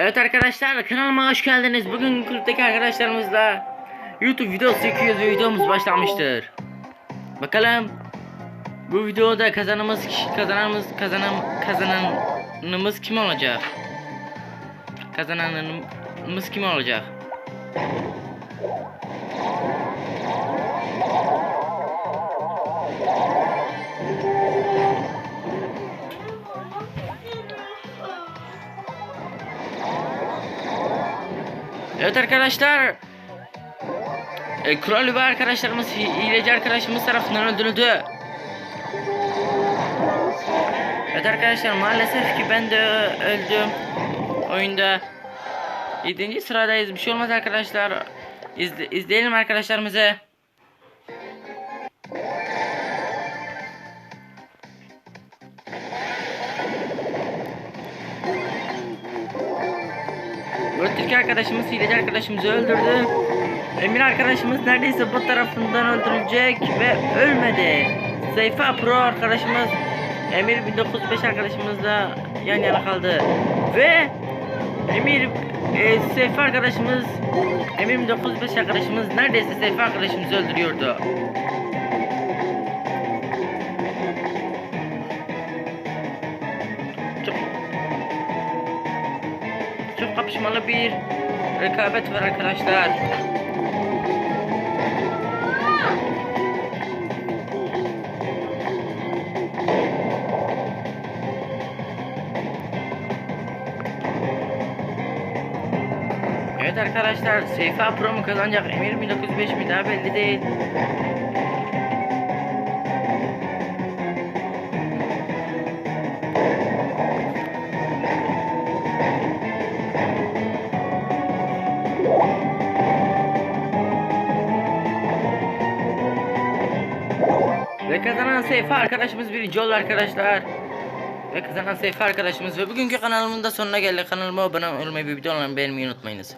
Evet arkadaşlar kanalıma hoş geldiniz. Bugün kulüpteki arkadaşlarımızla YouTube videosu çekiyoruz ve videomuz başlamıştır. Bakalım bu videoda kazanımız kazanımız kazanım kazananımız kim olacak? Kazananımız kim olacak? Evet arkadaşlar. E, Kurallı ve arkadaşlarımız hi- hileci arkadaşımız tarafından öldürüldü. Evet arkadaşlar maalesef ki ben de öldüm. Oyunda 7. sıradayız. Bir şey olmaz arkadaşlar. İzle- izleyelim arkadaşlarımızı. Öteki arkadaşımız hileci arkadaşımızı öldürdü. Emir arkadaşımız neredeyse bu tarafından öldürülecek ve ölmedi. Seyfa Pro arkadaşımız Emir 1905 arkadaşımızla yan yana kaldı. Ve Emir e, Seyfa arkadaşımız Emir 1905 arkadaşımız neredeyse Seyfa arkadaşımızı öldürüyordu. Çok kapışmalı bir rekabet var arkadaşlar. Evet arkadaşlar Seyfa Pro mu kazanacak Emir 1905 mi daha belli değil. Ve kazanan Seyfa arkadaşımız birinci oldu arkadaşlar. Ve kazanan Seyfa arkadaşımız ve bugünkü kanalımın da sonuna geldik. Kanalıma abone olmayı ve videolarımı beğenmeyi unutmayınız.